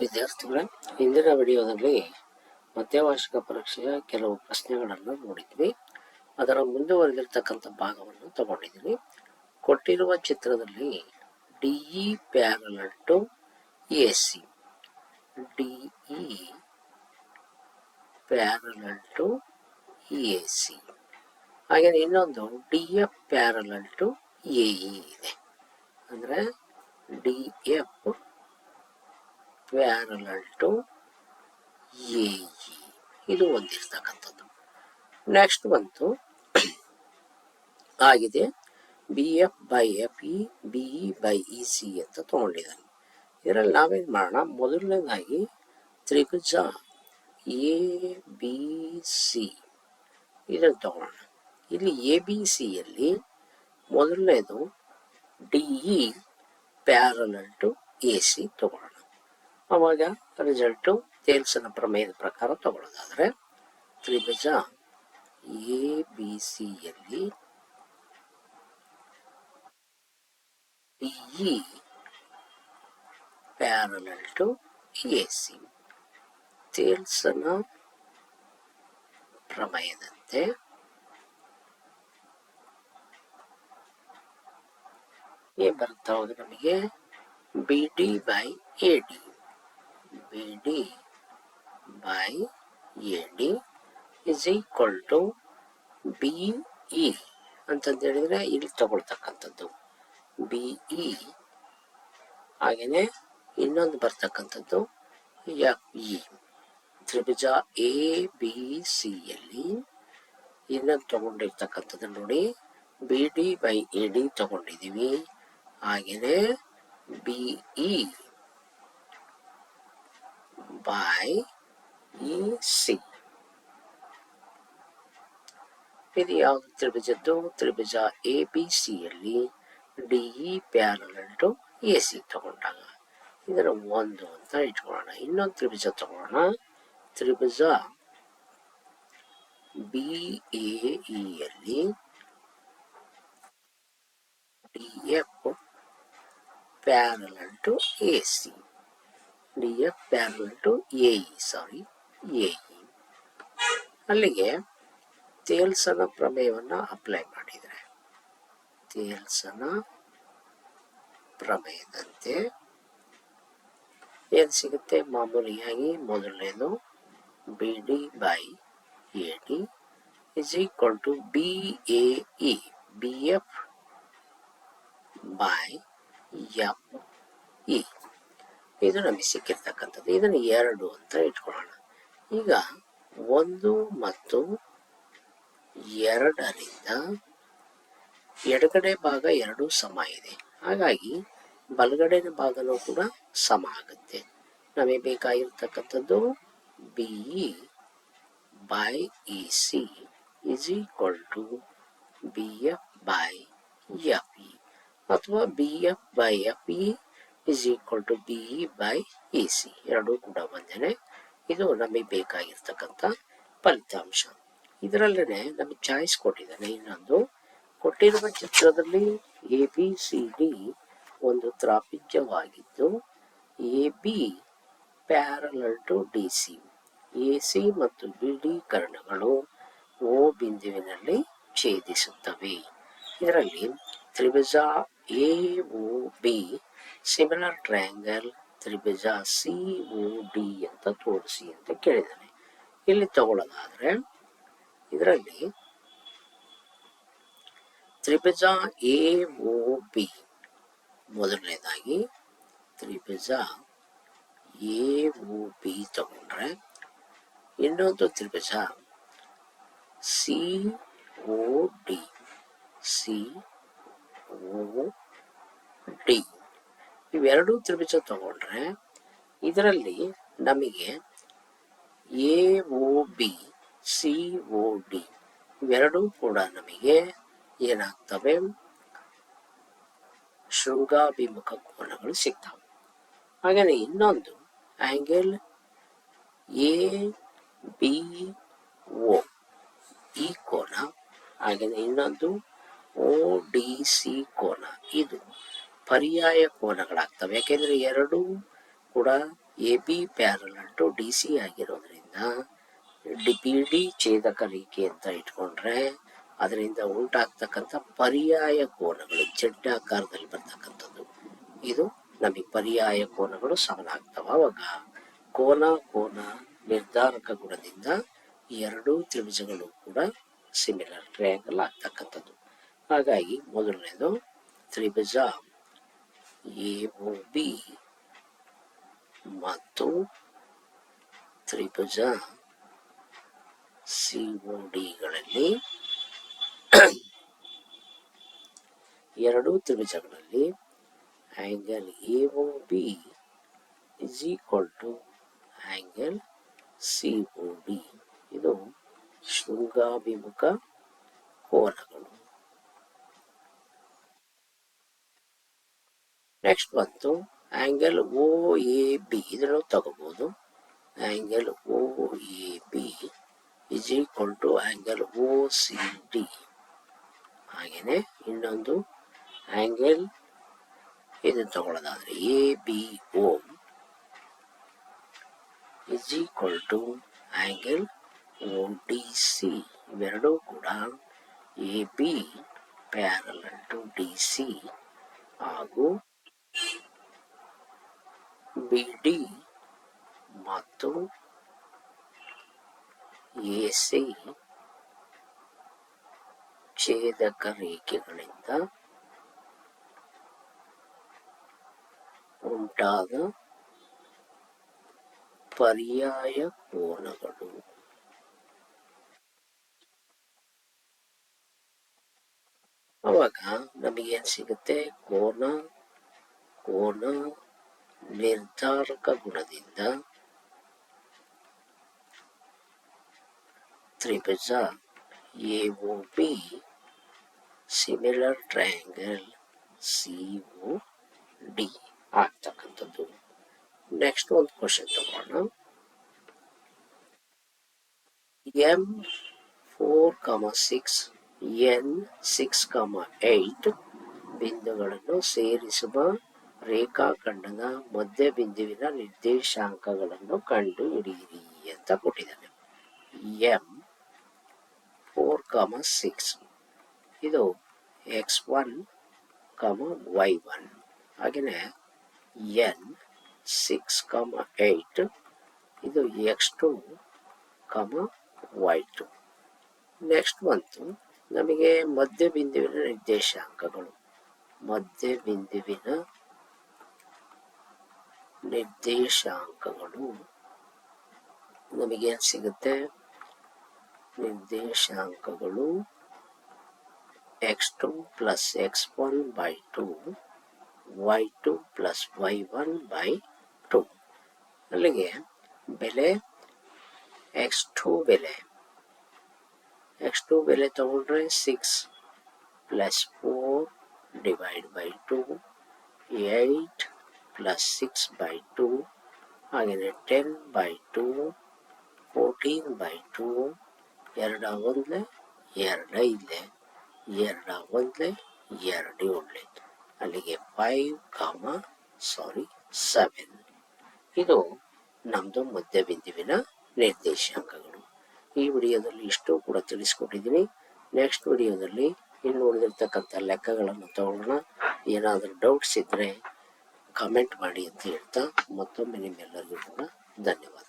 ವಿದ್ಯಾರ್ಥಿಗಳೇ ಇಂದಿನ ವಿಡಿಯೋದಲ್ಲಿ ಮಧ್ಯವಾರ್ಷಿಕ ಪರೀಕ್ಷೆಯ ಕೆಲವು ಪ್ರಶ್ನೆಗಳನ್ನು ನೋಡಿದ್ವಿ. ಅದರ ಮುಂದುವರೆದಿರ್ತಕ್ಕಂಥ ಭಾಗವನ್ನು ತಗೊಂಡಿದ್ವಿ ಕೊಟ್ಟಿರುವ ಚಿತ್ರದಲ್ಲಿ D E parallel to A C. D E parallel to A C. ಹಾಗೆ ಇನ್ನೊಂದು D F parallel to A E ಇದೆ. ಅಂದರೆ D F parallel to A ಇದು ಒಂದಿರ್ತಕ್ಕಂಥದ್ದು. ನೆಕ್ಸ್ಟ್ ಬಂತು. ಆಗಿದೆ. B F by F E B E by E C ಅಂತ ತಗೊಂಡಿದ್ದಾನೆ. ಇದರಲ್ಲಿ ನಾವೇನು ಮಾಡೋಣ? ಮೊದಲನೇದಾಗಿ ತ್ರಿಭುಜ ಎ ಬಿ ಸಿ ಇದನ್ನು ತಗೊಳ್ಳೋಣ ಇಲ್ಲಿ ಎ ಬಿ ಸಿಯಲ್ಲಿ ಮೊದಲನೇದು D E parallel to A C ತಗೊಳ್ಳೋಣ ಅವಾಗ ರಿಸಲ್ಟು ತೇಲ್ಸನ ಪ್ರಮೇಯದ ಪ್ರಕಾರ ತಗೊಳ್ಳೋದಾದ್ರೆ ತ್ರಿಭುಜ ಎ ಬಿ ಸಿಯಲ್ಲಿ E parallel to A C ತೇಲ್ಸನ ಪ್ರಮೇಯದಂತೆ ಏನ್ ಬರ್ತಾ ಹೋದ್ರೆ ನಮಗೆ B D by A D B by by is equal to BE ಅಂತಂತ ಹೇಳಿದ್ರೆ ಇಲ್ಲಿ ತಗೊಳ್ತಕ್ಕಂಥದ್ದು. ಬಿ ಇ ಹಾಗೇನೆ ಇನ್ನೊಂದು ಬರ್ತಕ್ಕಂಥದ್ದು ಎಫ್ ಇ. ತ್ರಿಭುಜ ಎ, ಬಿ ಸಿಯಲ್ಲಿ ಇನ್ನೊಂದು ತಗೊಂಡಿರ್ತಕ್ಕಂಥದ್ದು ನೋಡಿ. B D by A D ತಗೊಂಡಿದ್ದೀವಿ. ಹಾಗೆಯೇ B E by E C ಇದು ಯಾವುದು ತ್ರಿಭುಜದ್ದು ತ್ರಿಭುಜ ಎ ಬಿ ಸಿಯಲ್ಲಿ D E parallel to A C ತಗೊಂಡಾಗ ಇದರ ಒಂದು ಅಂತ ಇಟ್ಕೊಳ್ಳೋಣ ಇನ್ನೊಂದು ತ್ರಿಭುಜ ತಗೊಳ್ಳೋಣ ತ್ರಿಭುಜ B A ಇಯಲ್ಲಿ D F parallel to A C D F parallel to A E sorry A ಅಲ್ಲಿಗೆ ತೇಲ್ಸನ ಪ್ರಮೇಯವನ್ನು ಅಪ್ಲೈ ಮಾಡಿದರೆ. ತೇಲ್ಸನ ಪ್ರಮೇಯದಂತೆ ಏನು ಸಿಗುತ್ತೆ? ಮಾಮೂಲಿಯಾಗಿ ಮೊದಲನೇದು B D by A D is equal to B A E B F by F E ಇದು ನಮಗೆ ಸಿಕ್ಕಿರ್ತಕ್ಕಂಥದ್ದು ಇದನ್ನು ಎರಡು ಅಂತ ಇಟ್ಕೊಳ್ಳೋಣ. ಈಗ ಒಂದು ಮತ್ತು ಎರಡರಿಂದ ಎಡಗಡೆ ಭಾಗ ಎರಡು ಸಮ ಇದೆ. ಹಾಗಾಗಿ ಬಲಗಡೆನ ಭಾಗನೂ ಕೂಡ ಸಮ ಆಗುತ್ತೆ. ನಮಗೆ ಬೇಕಾಗಿರ್ತಕ್ಕಂಥದ್ದು B E by E C is equal to B F by F E ಅಥವಾ B F by F E is equal to B E by E C ಎರಡೂ ಕೂಡ ಒಂದೇನೆ ಇದು ನಮಗೆ ಬೇಕಾಗಿರ್ತಕ್ಕಂಥ ಫಲಿತಾಂಶ. ಇದರಲ್ಲೇ ನಮಗೆ ಚಾಯ್ಸ್ ಕೊಟ್ಟಿದ್ದಾನೆ ಇನ್ನೊಂದು. ಕೊಟ್ಟಿರುವ ಚಿತ್ರದಲ್ಲಿ ಎ ಬಿ ಸಿ ಡಿ ಒಂದು ತ್ರಾಪಿಜ್ಯವಾಗಿದ್ದು A B parallel to D C A C ಮತ್ತು ಬಿ ಡಿ ಕರ್ಣಗಳು ಓ ಬಿಂದುವಿನಲ್ಲಿ ಛೇದಿಸುತ್ತವೆ. ಇದರಲ್ಲಿ ತ್ರಿಭುಜ A O B similar triangle Tribhuja C O D ಅಂತ ತೋರಿಸಿ ಅಂತ ಕೇಳಿದ್ದಾನೆ. ಇಲ್ಲಿ ತಗೊಳ್ಳೋದಾದ್ರೆ, ಇದರಲ್ಲಿ ತ್ರಿಭುಜ ಎ ಒ ಬಿ ಮೊದಲನೇದಾಗಿ ತ್ರಿಭುಜ ಎ ಒ ಬಿ ತಗೊಂಡ್ರೆ, ಇನ್ನೊಂದು ತ್ರಿಭುಜ C O D C O D ಇವೆರಡೂ ತ್ರಿಭುಜ ತಗೊಂಡ್ರೆ ಇದರಲ್ಲಿ ನಮಗೆ A O B C O D ಇವೆರಡೂ ಕೂಡ ನಮಗೆ ಏನಾಗ್ತವೆ? ಶೃಂಗಾಭಿಮುಖ ಕೋನಗಳು ಸಿಗ್ತವೆ. ಹಾಗೆಯೇ ಇನ್ನೊಂದು ಆಂಗಲ್ ಎ ಬಿ ಒ ಈ ಕೋನ ಹಾಗೇನೆ ಇನ್ನೊಂದು ಓ ಡಿ ಸಿ ಕೋನ. ಇದು ಪರ್ಯಾಯ ಕೋನಗಳಾಗ್ತವೆ. ಯಾಕೆಂದ್ರೆ ಎರಡೂ ಕೂಡ A, B parallel to D, C ಆಗಿರೋದ್ರಿಂದ ಡಿ, ಪಿ, ಡಿ ಛೇದಕ ರೇಖೆ ಅಂತ ಇಟ್ಕೊಂಡ್ರೆ ಅದರಿಂದ ಉಂಟಾಗ್ತಕ್ಕಂಥ ಪರ್ಯಾಯ ಕೋನಗಳು ಜಡ್ಡಾಕಾರದಲ್ಲಿ ಬರ್ತಕ್ಕಂಥದ್ದು. ಇದು ನಮಗೆ ಪರ್ಯಾಯ ಕೋನಗಳು ಸಮನಾಗ್ತವ. ಅವಾಗ ಕೋನ ಕೋನ ನಿರ್ಧಾರಕ ಗುಣದಿಂದ ಎರಡೂ ತ್ರಿಭುಜಗಳು ಕೂಡ ಸಿಮಿಲರ್ ಟ್ರಯಾಂಗಲ್ ಆಗ್ತಕ್ಕಂಥದ್ದು. ಹಾಗಾಗಿ ಮೊದಲನೇದು ತ್ರಿಭುಜ ಎ ಬಿ ಮತ್ತು ತ್ರಿಭುಜ ಸಿ ಡಿಗಳಲ್ಲಿ ಎರಡು ತ್ರಿಭುಜಗಳಲ್ಲಿ angle A O B is equal to angle C O D ಇದು ಶೃಂಗಾಭಿಮುಖ ಕೋನಗಳು. ನೆಕ್ಸ್ಟ್ ಬಂತು ಆಂಗಲ್ ಓ ಎ ಬಿ ಇದನ್ನು ತಗೋಬೋದು. Angle O A B is equal to angle O C D ಹಾಗೇನೆ ಇನ್ನೊಂದು ಆಂಗಲ್ ಇದು ತಗೊಳ್ಳೋದಾದ್ರೆ A B O is equal to angle O D C ಇವೆರಡೂ ಕೂಡ A B parallel to D C ಹಾಗೂ B D ಮತ್ತು A C ಛೇದಕ ರೇಖೆಗಳಿಂದ ಉಂಟಾದ ಪರ್ಯಾಯ ಕೋನಗಳು ಅವಾಗ ನಮಗೇನ್ ಸಿಗುತ್ತೆ ಕೋನ ಕೋನ ನಿರ್ಧಾರಕ ಗುಣದಿಂದ ತ್ರಿಭುಜ B similar triangle C O D ಆಗ್ತಕ್ಕಂಥದ್ದು. ನೆಕ್ಸ್ಟ್ ಒಂದು ಕ್ವಶನ್ ತಗೋಣ. M four comma six N six comma eight ಬಿಂದುಗಳನ್ನು ಸೇರಿಸುವ ರೇಖಾಖಂಡದ ಮಧ್ಯ ಬಿಂದುವಿನ ನಿರ್ದೇಶಾಂಕಗಳನ್ನು ಕಂಡು ಹಿಡಿಯಿರಿ ಅಂತ ಕೊಟ್ಟಿದ್ದಾನೆ. ಎಂ ಫೋರ್ ಕಾಮ ಸಿಕ್ಸ್ ಇದು X one comma Y one ಹಾಗೆಯೇ ಎನ್ ಸಿಕ್ಸ್ ಕಾಮ ಏಯ್ಟ್ ಇದು X two comma Y two next ಬಂತು ನಮಗೆ ಮಧ್ಯ ಬಿಂದುವಿನ ನಿರ್ದೇಶಾಂಕಗಳು. ಮಧ್ಯ ಬಿಂದುವಿನ ನಿರ್ದೇಶಾಂಕಗಳು ನಮಗೇನು ಸಿಗುತ್ತೆ. ನಿರ್ದೇಶಾಂಕಗಳು X two plus X one by two Y two plus Y one by two ಅಲ್ಲಿಗೆ ಬೆಲೆ ಎಕ್ಸ್ ಟು ಬೆಲೆ. ಎಕ್ಸ್ ಟು ಬೆಲೆ ತಗೊಂಡ್ರೆ six plus four divide by two eight plus six by two ಹಾಗೆಯೇ ten by two fourteen by two ಎರಡ ಒಂದ್ಲೆ ಎರಡ ಇಲ್ಲೇ ಎರಡ ಒಂದ್ಲೆ ಎರಡು ಏಳ್ಲೆ ಅಲ್ಲಿಗೆ ಫೈವ್ ಕಾಮ ಸಾರಿ ಸೆವೆನ್ ಇದು ನಮ್ಮದು ಮಧ್ಯ ಬಿಂದುವಿನ ನಿರ್ದೇಶಾಂಕಗಳು. ಈ ವಿಡಿಯೋದಲ್ಲಿ ಇಷ್ಟು ಕೂಡ ತಿಳಿಸ್ಕೊಟ್ಟಿದ್ದೀನಿ. ನೆಕ್ಸ್ಟ್ ವಿಡಿಯೋದಲ್ಲಿ ಇನ್ನು ಉಳಿದಿರ್ತಕ್ಕಂಥ ಲೆಕ್ಕಗಳನ್ನು ತಗೊಳ್ಳೋಣ. ಏನಾದರೂ ಡೌಟ್ಸ್ ಇದ್ದರೆ ಕಮೆಂಟ್ ಮಾಡಿ ಅಂತ ಹೇಳ್ತಾ ಮತ್ತೊಮ್ಮೆ ನಿಮ್ಮೆಲ್ಲರಿಗೂ ಕೂಡ ಧನ್ಯವಾದ